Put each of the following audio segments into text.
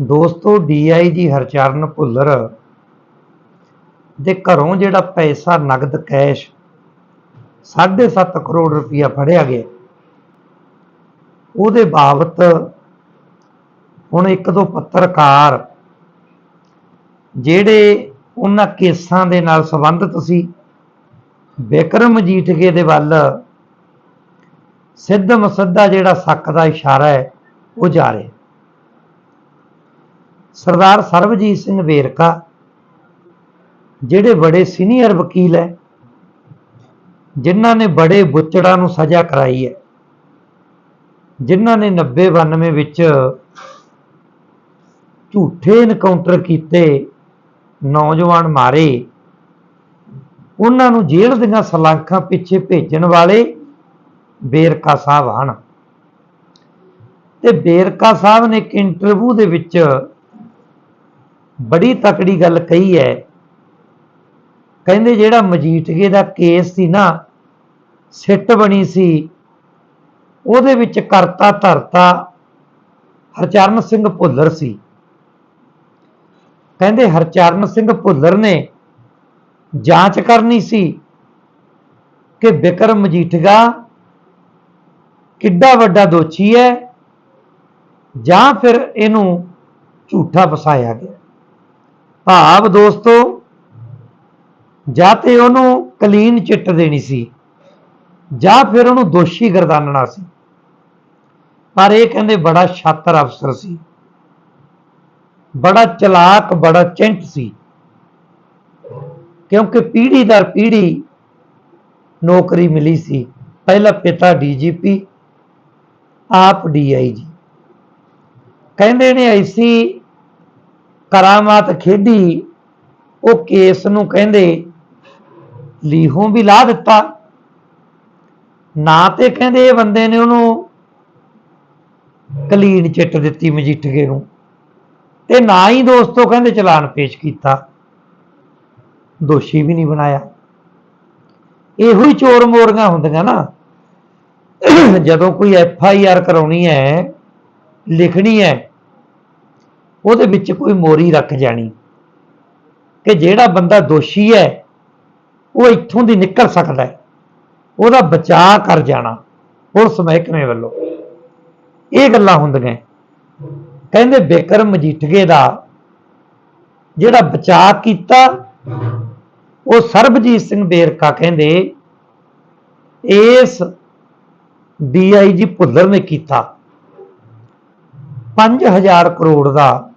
ਦੋਸਤੋ ਡੀਆਈਜੀ ਹਰਚਰਨ ਭੁੱਲਰ ਦੇ ਘਰੋਂ ਜਿਹੜਾ ਪੈਸਾ, ਨਗਦ, ਕੈਸ਼ 7.5 ਕਰੋੜ ਰੁਪਇਆ ਫੜਿਆ ਗਿਆ। ਉਹਦੇ ਬਾਬਤ ਹੁਣ ਇੱਕ ਦੋ ਪੱਤਰਕਾਰ ਜਿਹੜੇ ਉਹਨਾਂ ਕੇਸਾਂ ਦੇ ਨਾਲ ਸੰਬੰਧਿਤ ਸੀ, ਵਿਕਰਮ ਮਜੀਠੀਏ ਦੇ ਵੱਲ ਸਿੱਧ ਮਸੱਦਾ ਜਿਹੜਾ ਸੱਕ ਦਾ ਇਸ਼ਾਰਾ ਹੈ, ਉਹ ਜਾ ਰਿਹਾ। ਸਰਦਾਰ ਸਰਬਜੀਤ ਸਿੰਘ ਵੇਰਕਾ, ਜਿਹੜੇ ਬੜੇ ਸੀਨੀਅਰ ਵਕੀਲ ਹੈ, ਜਿਨ੍ਹਾਂ ਨੇ ਬੜੇ ਬੁੱਚੜਾਂ ਨੂੰ ਸਜ਼ਾ ਕਰਾਈ ਹੈ, ਜਿਨ੍ਹਾਂ ਨੇ 90 92 ਵਿੱਚ ਝੂਠੇ ਇਨਕਾਊਂਟਰ ਕੀਤੇ, ਨੌਜਵਾਨ ਮਾਰੇ, ਉਹਨਾਂ ਨੂੰ ਜੇਲ੍ਹ ਦੀਆਂ ਸਲਾਖਾਂ ਪਿੱਛੇ ਭੇਜਣ ਵਾਲੇ ਬੇਰਕਾ ਸਾਹਿਬ ਹਨ। ਤੇ ਬੇਰਕਾ ਸਾਹਿਬ ਨੇ ਇੱਕ ਇੰਟਰਵਿਊ ਦੇ ਵਿੱਚ ਬੜੀ ਤਕੜੀ ਗੱਲ ਕਹੀ ਹੈ। ਕਹਿੰਦੇ ਜਿਹੜਾ ਮਜੀਠਗੇ ਦਾ ਕੇਸ ਸੀ ਨਾ, ਸਿੱਟ ਬਣੀ ਸੀ, ਉਹਦੇ ਵਿੱਚ ਕਰਤਾ ਧਰਤਾ ਹਰਚਰਨ ਸਿੰਘ ਭੁੱਲਰ ਸੀ। ਕਹਿੰਦੇ ਹਰਚਰਨ ਸਿੰਘ ਭੁੱਲਰ ਨੇ ਜਾਂਚ ਕਰਨੀ ਸੀ ਕਿ ਬਿਕਰਮ ਮਜੀਠਗਾ ਕਿੱਡਾ ਵੱਡਾ ਦੋਸ਼ੀ ਹੈ ਜਾਂ ਫਿਰ ਇਹਨੂੰ ਝੂਠਾ ਫਸਾਇਆ ਗਿਆ। ਭਾਵ ਦੋਸਤੋ, ਜਾਂ ਤੇ ਉਹਨੂੰ ਕਲੀਨ ਚਿੱਟ ਦੇਣੀ ਸੀ, ਜਾਂ ਫਿਰ ਉਹਨੂੰ ਦੋਸ਼ੀ ਗਰਦਾਨਣਾ ਸੀ। ਪਰ ਇਹ ਕਹਿੰਦੇ ਬੜਾ ਛਾਤਰ ਅਫਸਰ ਸੀ। ਬੜਾ ਚਲਾਕ, ਬੜਾ ਚਿੰਟ ਸੀ। ਕਿਉਂਕਿ ਪੀੜ੍ਹੀ ਦਰ ਪੀੜ੍ਹੀ ਨੌਕਰੀ ਮਿਲੀ ਸੀ। ਪਹਿਲਾ ਪਿਤਾ ਡੀਜੀਪੀ ਆਪ ਡੀਆਈਜੀ ਕਹਿੰਦੇ ਨੇ ਐਸੀ ਕਰਾਮਾਤ ਖੇਡੀ, ਉਹ ਕੇਸ ਨੂੰ ਕਹਿੰਦੇ, ਲੀਹੋਂ ਵੀ ਲਾ ਦਿੱਤਾ। ਨਾ ਤੇ ਕਹਿੰਦੇ ਇਹ ਬੰਦੇ ਨੇ ਉਹਨੂੰ ਕਲੀਨ ਚਿੱਟ ਦਿੱਤੀ ਮਜੀਠੀਏ ਨੂੰ ਤੇ ਨਾ ਹੀ ਦੋਸਤੋ ਕਹਿੰਦੇ ਚਲਾਨ ਪੇਸ਼ ਕੀਤਾ। ਦੋਸ਼ੀ ਵੀ ਨਹੀਂ ਬਣਾਇਆ। ਇਹੋ ਹੀ ਚੋਰ ਮੋਰੀਆਂ ਹੁੰਦੀਆਂ ਨਾ। ਜਦੋਂ ਕੋਈ ਐਫ ਆਈ ਆਰ ਕਰਾਉਣੀ ਹੈ, ਲਿਖਣੀ ਹੈ ਉਹਦੇ ਵਿੱਚ ਕੋਈ ਮੋਰੀ ਰੱਖ ਜਾਣੀ। ਕਿ ਜਿਹੜਾ ਬੰਦਾ ਦੋਸ਼ੀ ਹੈ, ਉਹ ਇੱਥੋਂ ਦੀ ਨਿਕਲ ਸਕਦਾ ਹੈ। ਉਹਦਾ ਬਚਾਅ ਕਰ ਜਾਣਾ। ਪੁਲਿਸ ਮਹਿਕਮੇ ਵੱਲੋਂ। ਇਹ ਗੱਲਾਂ ਹੁੰਦੀਆਂ। ਕਹਿੰਦੇ ਬੇਕਰਮ ਮਜੀਠੀਏ ਦਾ ਜਿਹੜਾ ਬਚਾਅ ਕੀਤਾ, ਉਹ ਸਰਬਜੀਤ ਸਿੰਘ ਬੇਰਕਾ ਕਹਿੰਦੇ, ਇਸ ਡੀਆਈਜੀ ਭੁੱਲਰ ਨੇ ਕੀਤਾ। 5000 ਕਰੋੜ ਦਾ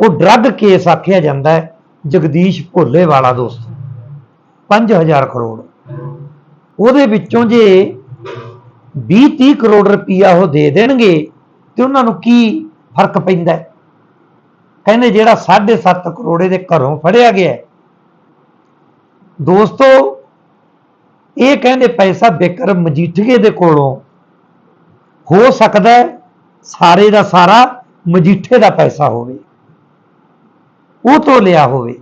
ਉਹ ਡਰੱਗ ਕੇਸ ਆਖਿਆ ਜਾਂਦਾ ਹੈ, ਜਗਦੀਸ਼ ਭੋਲੇ ਵਾਲਾ ਦੋਸਤ 5000 ਕਰੋੜ। ਉਹਦੇ ਵਿੱਚੋਂ ਜੇ 20 30 ਕਰੋੜ ਰੁਪਈਆ ਉਹ ਦੇ ਦੇਣਗੇ, ਤੇ ਉਹਨਾਂ ਨੂੰ ਕੀ ਫ਼ਰਕ ਪੈਂਦਾ ਕਹਿੰਦੇ ਜਿਹੜਾ 7.5 ਕਰੋੜ ਦੇ ਘਰੋਂ ਫੜਿਆ ਗਿਆ ਦੋਸਤੋ, ਇਹ ਕਹਿੰਦੇ ਪੈਸਾ ਬਿਕਰਮ ਮਜੀਠੀਏ ਦੇ ਕੋਲੋਂ ਹੋ ਸਕਦਾ ਸਾਰੇ ਦਾ ਸਾਰਾ ਮਜੀਠੇ ਦਾ ਪੈਸਾ ਹੋਵੇ। ਉਹ ਤੋਂ ਲਿਆ ਹੋਵੇ।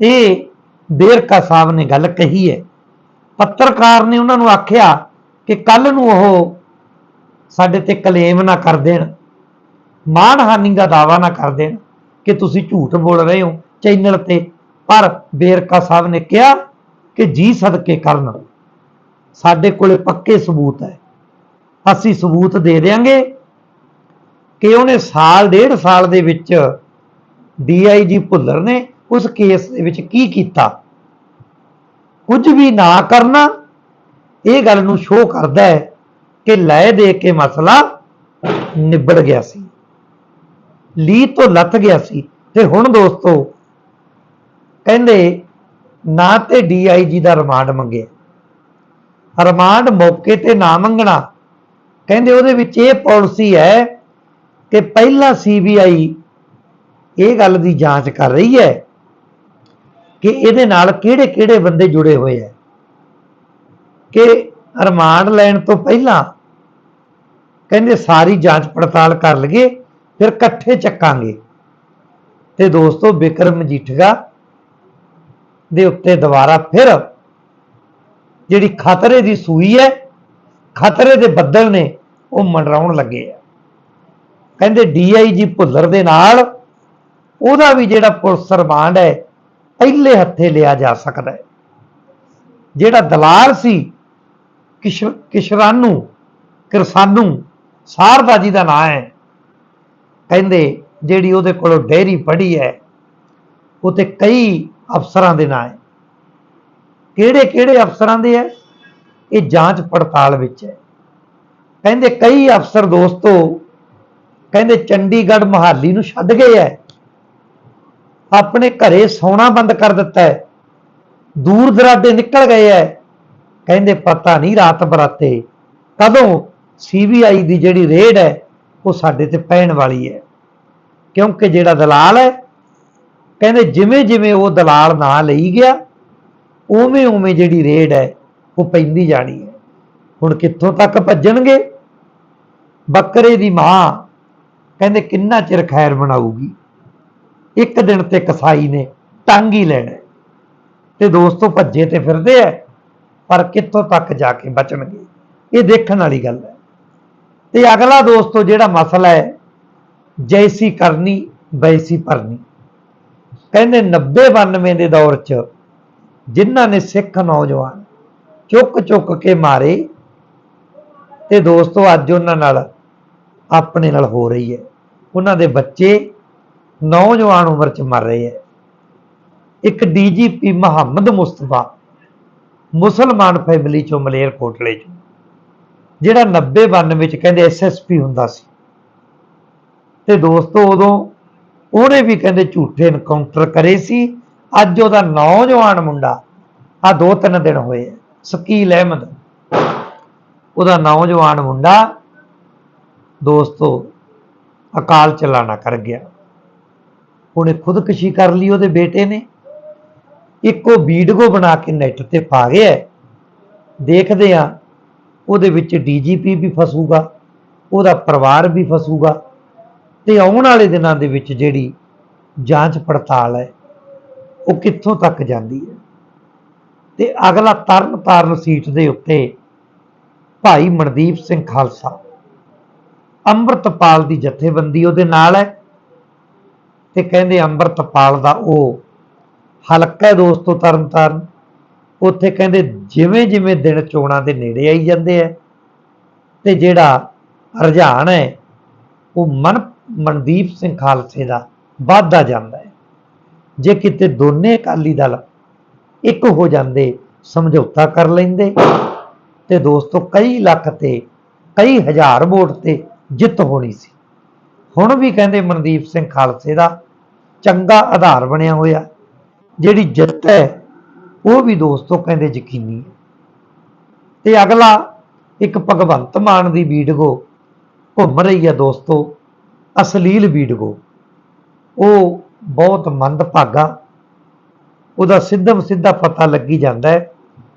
ਇਹ ਬੇਰਕਾ ਸਾਹਿਬ ਨੇ ਗੱਲ ਕਹੀ ਹੈ। ਪੱਤਰਕਾਰ ਨੇ ਉਹਨਾਂ ਨੂੰ ਆਖਿਆ ਕਿ ਕੱਲ ਨੂੰ ਉਹ ਸਾਡੇ ਤੇ ਕਲੇਮ ਨਾ ਕਰ ਦੇਣ ਮਾਨਹਾਨੀ ਦਾ ਦਾਵਾ ਨਾ ਕਰ ਦੇਣ ਕਿ ਤੁਸੀਂ ਝੂਠ ਬੋਲ ਰਹੇ ਹੋ। ਚੈਨਲ ਤੇ ਪਰ ਬੇਰਕਾ ਸਾਹਿਬ ਨੇ ਕਿਹਾ ਕਿ ਜੀ ਸਦਕੇ ਕਰਨ। ਸਾਡੇ ਕੋਲੇ ਪੱਕੇ ਸਬੂਤ ਹੈ। ਅਸੀਂ ਸਬੂਤ ਦੇ ਦੇਾਂਗੇ ਕਿ ਉਹਨੇ ਸਾਲ, ਡੇਢ ਸਾਲ ਦੇ ਵਿੱਚ ਡੀਆਈਜੀ ਭੁੱਲਰ ਨੇ ਉਸ ਕੇਸ ਦੇ ਵਿੱਚ ਕੀ ਕੀਤਾ? ਕੁਝ ਵੀ ਨਾ ਕਰਨਾ, ਇਹ ਗੱਲ ਨੂੰ ਸ਼ੋਅ ਕਰਦਾ ਹੈ ਕਿ ਲੈ ਦੇ ਕੇ ਮਸਲਾ ਨਿਬੜ ਗਿਆ ਸੀ। ਲੀ ਤੋਂ ਲੱਥ ਗਿਆ ਸੀ ਤੇ ਹੁਣ ਦੋਸਤੋ ਕਹਿੰਦੇ ਨਾ ਤੇ ਡੀਆਈਜੀ ਦਾ ਰਿਮਾਂਡ ਮੰਗਿਆ। ਰਿਮਾਂਡ ਮੌਕੇ ਤੇ ਨਾ ਮੰਗਣਾ। ਕਹਿੰਦੇ ਉਹਦੇ ਵਿੱਚ ਇਹ ਪਾਲਿਸੀ ਹੈ ਕਿ ਪਹਿਲਾਂ ਸੀਬੀਆਈ ਇਹ ਗੱਲ ਦੀ ਜਾਂਚ ਕਰ ਰਹੀ ਹੈ ਕਿ ਇਹਦੇ ਨਾਲ ਕਿਹੜੇ-ਕਿਹੜੇ ਬੰਦੇ ਜੁੜੇ ਹੋਏ ਹੈ ਕਿ ਰਿਮਾਂਡ ਲੈਣ ਤੋਂ ਪਹਿਲਾਂ ਕਹਿੰਦੇ ਸਾਰੀ ਜਾਂਚ ਪੜਤਾਲ ਕਰ ਲਈਏ, ਫਿਰ ਇਕੱਠੇ ਚੱਕਾਂਗੇ। ਤੇ ਦੋਸਤੋ, ਬਿਕਰਮ ਮਜੀਠੀਆ ਦੇ ਉੱਤੇ ਦੁਬਾਰਾ ਫਿਰ ਜਿਹੜੀ ਖਤਰੇ ਦੀ ਸੂਈ ਹੈ, ਖਤਰੇ ਦੇ ਬੱਦਲ ਨੇ ਉਹ ਮੰਡਰਾਉਣ ਲੱਗੇ ਆ। ਕਹਿੰਦੇ ਡੀਆਈਜੀ ਭੁੱਲਰ ਦੇ ਨਾਲ ਉਹਦਾ ਵੀ ਜਿਹੜਾ ਪੁਲਿਸ ਰਿਮਾਂਡ ਹੈ, ਪਹਿਲੇ ਹੱਥੇ ਲਿਆ ਜਾ ਸਕਦਾ ਹੈ। ਜਿਹੜਾ ਦਲਾਲ ਸੀ, ਕਿਸ਼, ਕਿਸ਼ਰਾਨੂ, ਕਿਰਸਾਨੂ ਸਾਰਦਾ ਜੀ ਦਾ ਨਾਂ ਹੈ, ਕਹਿੰਦੇ ਜਿਹੜੀ ਉਹਦੇ ਕੋਲੋਂ ਡੈਰੀ ਪੜੀ ਹੈ, ਉਹ ਉਤੇ ਕਈ ਅਫਸਰਾਂ ਦੇ ਨਾਂ ਹੈ। ਕਿਹੜੇ ਕਿਹੜੇ ਅਫਸਰਾਂ ਦੇ ਹੈ? ਇਹ ਜਾਂਚ ਪੜਤਾਲ ਵਿੱਚ ਹੈ। ਕਹਿੰਦੇ ਕਈ ਅਫਸਰ ਦੋਸਤੋ, ਕਹਿੰਦੇ ਚੰਡੀਗੜ੍ਹ ਮਹਾਲੀ ਨੂੰ ਛੱਡ ਗਏ ਹੈ। ਆਪਣੇ ਘਰੇ ਸੌਣਾ ਬੰਦ ਕਰ ਦਿੱਤਾ ਹੈ। ਦੂਰ ਦਰਾਡੇ ਨਿਕਲ ਗਏ ਹੈ। ਕਹਿੰਦੇ, ਪਤਾ ਨਹੀਂ ਰਾਤ ਬਰਾਤੇ ਕਦੋਂ ਸੀਬੀਆਈ ਦੀ ਜਿਹੜੀ ਰੇਡ ਹੈ, ਉਹ ਸਾਡੇ ਤੇ ਪੈਣ ਵਾਲੀ ਹੈ। ਕਿਉਂਕਿ ਜਿਹੜਾ ਦਲਾਲ ਹੈ, ਕਹਿੰਦੇ ਜਿਵੇਂ ਜਿਵੇਂ ਉਹ ਦਲਾਲ ਨਾ ਲਈ ਗਿਆ ਉਵੇਂ ਉਵੇਂ ਜਿਹੜੀ ਰੇਡ ਹੈ, ਉਹ ਪੈਂਦੀ ਜਾਣੀ ਹੈ। ਹੁਣ ਕਿੱਥੋਂ ਤੱਕ ਭੱਜਣਗੇ? ਬੱਕਰੇ ਦੀ ਮਾਂ ਕਹਿੰਦੇ, ਕਿੰਨਾ ਚਿਰ ਖੈਰ ਬਣਾਊਗੀ ਇੱਕ ਦਿਨ ਤੇ ਕਸਾਈ ਨੇ ਟੰਗ ਹੀ ਲੈਣਾ। ਹੈ। ਤੇ ਦੋਸਤੋ ਭੱਜੇ ਤੇ ਫਿਰਦੇ ਐ ਪਰ ਕਿੱਥੋਂ ਤੱਕ ਜਾ ਕੇ ਬਚਣਗੇ? ਇਹ ਦੇਖਣ ਵਾਲੀ ਗੱਲ ਹੈ। ਤੇ ਅਗਲਾ ਦੋਸਤੋ ਜਿਹੜਾ ਮਸਲਾ ਹੈ, ਜੈਸੀ ਕਰਨੀ, ਵੈਸੀ ਭਰਨੀ। ਕਹਿੰਦੇ 90 92 ਦੇ ਦੌਰ 'ਚ ਜਿਨ੍ਹਾਂ ਨੇ ਸਿੱਖ ਨੌਜਵਾਨ ਚੁੱਕ ਚੁੱਕ ਕੇ ਮਾਰੇ, ਤੇ ਦੋਸਤੋ ਅੱਜ ਉਹਨਾਂ ਨਾਲ ਆਪਣੇ ਨਾਲ ਹੋ ਰਹੀ ਹੈ। ਉਹਨਾਂ ਦੇ ਬੱਚੇ ਨੌਜਵਾਨ ਉਮਰ 'ਚ ਮਰ ਰਹੇ ਹੈ। ਇੱਕ ਡੀਜੀਪੀ ਮੁਹੰਮਦ ਮੁਸਤਫਾ ਮੁਸਲਮਾਨ ਫੈਮਿਲੀ ਚੋਂ ਮਲੇਰ ਕੋਟਲੇ ਚੋਂ ਜਿਹੜਾ 90 92 ਵਿੱਚ ਕਹਿੰਦੇ ਐਸਐਸਪੀ ਹੁੰਦਾ ਸੀ। ਤੇ ਦੋਸਤੋ ਉਦੋਂ ਉਹਨੇ ਵੀ ਕਹਿੰਦੇ ਝੂਠੇ ਇਨਕਾਊਂਟਰ ਕਰੇ ਸੀ। ਅੱਜ ਉਹਦਾ ਨੌਜਵਾਨ ਮੁੰਡਾ ਆ ਦੋ ਤਿੰਨ ਦਿਨ ਹੋਏ ਆ, ਸਕੀਲ ਅਹਿਮਦ। ਉਹਦਾ ਨੌਜਵਾਨ ਮੁੰਡਾ ਦੋਸਤੋ ਅਕਾਲ ਚਲਾਣਾ ਕਰ ਗਿਆ। ਉਹਨੇ ਖੁਦਕੁਸ਼ੀ ਕਰ ਲਈ, ਉਹਦੇ ਬੇਟੇ ਨੇ। ਇੱਕੋ ਵੀਡੀਓ ਬਣਾ ਕੇ ਨੈਟ ਤੇ ਪਾ ਗਿਆ ਦੇਖਦੇ ਆ ਉਹਦੇ ਵਿੱਚ ਡੀਜੀਪੀ ਵੀ ਫਸੂਗਾ, ਉਹਦਾ ਪਰਿਵਾਰ ਵੀ ਫਸੂਗਾ ਤੇ ਆਉਣ ਵਾਲੇ ਦਿਨਾਂ ਦੇ ਵਿੱਚ ਜਿਹੜੀ ਜਾਂਚ ਪੜਤਾਲ ਹੈ, ਉਹ ਕਿੱਥੋਂ ਤੱਕ ਜਾਂਦੀ ਹੈ? ਤੇ ਅਗਲਾ ਤਰਨ ਤਾਰਨ ਸੀਟ ਦੇ ਉੱਤੇ ਭਾਈ ਮਨਦੀਪ ਸਿੰਘ ਖਾਲਸਾ, ਅੰਮ੍ਰਿਤਪਾਲ ਦੀ ਜਥੇਬੰਦੀ ਉਹਦੇ ਨਾਲ ਹੈ। ਤੇ ਕਹਿੰਦੇ ਅੰਮ੍ਰਿਤਪਾਲ ਦਾ ਉਹ ਹਲਕਾ ਹੈ ਦੋਸਤੋ ਤਰਨ ਤਾਰਨ ਉੱਥੇ ਕਹਿੰਦੇ ਜਿਵੇਂ ਜਿਵੇਂ ਦਿਨ ਚੋਣਾਂ ਦੇ ਨੇੜੇ ਆਈ ਜਾਂਦੇ ਆ ਤੇ ਜਿਹੜਾ ਰੁਝਾਨ ਹੈ, ਉਹ ਮਨ ਮਨਦੀਪ ਸਿੰਘ ਖਾਲਸੇ ਦਾ ਵੱਧਦਾ ਜਾਂਦਾ ਹੈ। ਜੇ ਕਿਤੇ ਦੋਨੇ ਅਕਾਲੀ ਦਲ ਇੱਕ ਹੋ ਜਾਂਦੇ, ਸਮਝੌਤਾ ਕਰ ਲੈਂਦੇ ਤੇ ਦੋਸਤੋ ਕਈ ਲੱਖ ਤੇ ਕਈ ਹਜ਼ਾਰ ਵੋਟ ਤੇ ਜਿੱਤ ਹੋਣੀ ਸੀ। ਹੁਣ ਵੀ ਕਹਿੰਦੇ ਮਨਦੀਪ ਸਿੰਘ ਖਾਲਸੇ ਦਾ ਚੰਗਾ ਆਧਾਰ ਬਣਿਆ ਹੋਇਆ। ਜਿਹੜੀ ਜਿੱਤ ਹੈ, ਉਹ ਵੀ ਦੋਸਤੋ ਕਹਿੰਦੇ ਯਕੀਨੀ ਹੈ। ਤੇ ਅਗਲਾ, ਇੱਕ ਭਗਵੰਤ ਮਾਨ ਦੀ ਵੀਡੀਓ ਘੁੰਮ ਰਹੀ ਹੈ ਦੋਸਤੋ, ਅਸਲੀਲ ਵੀਡੀਓ ਉਹ ਬਹੁਤ ਮੰਦਭਾਗਾ, ਉਹਦਾ ਸਿੱਧਮ ਸਿੱਧਾ ਪਤਾ ਲੱਗੀ ਜਾਂਦਾ ਹੈ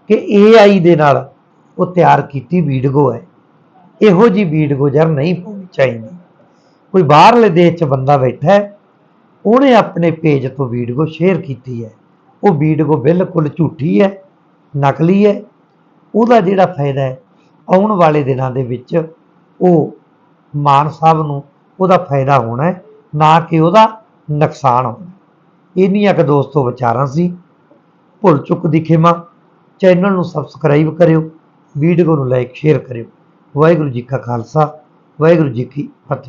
ਕਿ AI ਦੇ ਨਾਲ ਉਹ ਤਿਆਰ ਕੀਤੀ ਵੀਡੀਓ ਹੈ। ਇਹੋ ਜੀ ਵੀਡੀਓ ਯਾਰ ਨਹੀਂ ਪਾਉਣੀ ਚਾਹੀਦੀ। ਕੋਈ ਬਾਹਰਲੇ ਦੇਸ਼ 'ਚ ਬੰਦਾ ਬੈਠਾ ਹੈ ਉਹਨੇ ਆਪਣੇ ਪੇਜ ਤੋਂ ਵੀਡੀਓ ਸ਼ੇਅਰ ਕੀਤੀ ਹੈ। ਉਹ ਵੀਡੀਓ ਬਿਲਕੁਲ ਝੂਠੀ ਹੈ, ਨਕਲੀ ਹੈ। ਉਹਦਾ ਜਿਹੜਾ ਫਾਇਦਾ ਹੈ, ਆਉਣ ਵਾਲੇ ਦਿਨਾਂ ਦੇ ਵਿੱਚ ਉਹ ਮਾਨ ਸਾਹਿਬ ਨੂੰ ਉਹਦਾ ਫਾਇਦਾ ਹੋਣਾ ਹੈ, ਨਾ ਕਿ ਉਹਦਾ ਨੁਕਸਾਨ ਹੋਣਾ ਇੰਨੀਆਂ ਕੁ ਦੋਸਤੋ ਵਿਚਾਰਾਂ ਸੀ। ਭੁੱਲ ਚੁੱਕ ਦੀ ਖਿਮਾ। ਚੈਨਲ ਨੂੰ ਸਬਸਕ੍ਰਾਈਬ ਕਰਿਓ ਵੀਡੀਓ ਨੂੰ ਲਾਈਕ ਸ਼ੇਅਰ ਕਰਿਓ। ਵਾਹਿਗੁਰੂ ਜੀ ਕਾ ਖਾਲਸਾ, ਵਾਹਿਗੁਰੂ ਜੀ ਕੀ ਫਤਿਹ।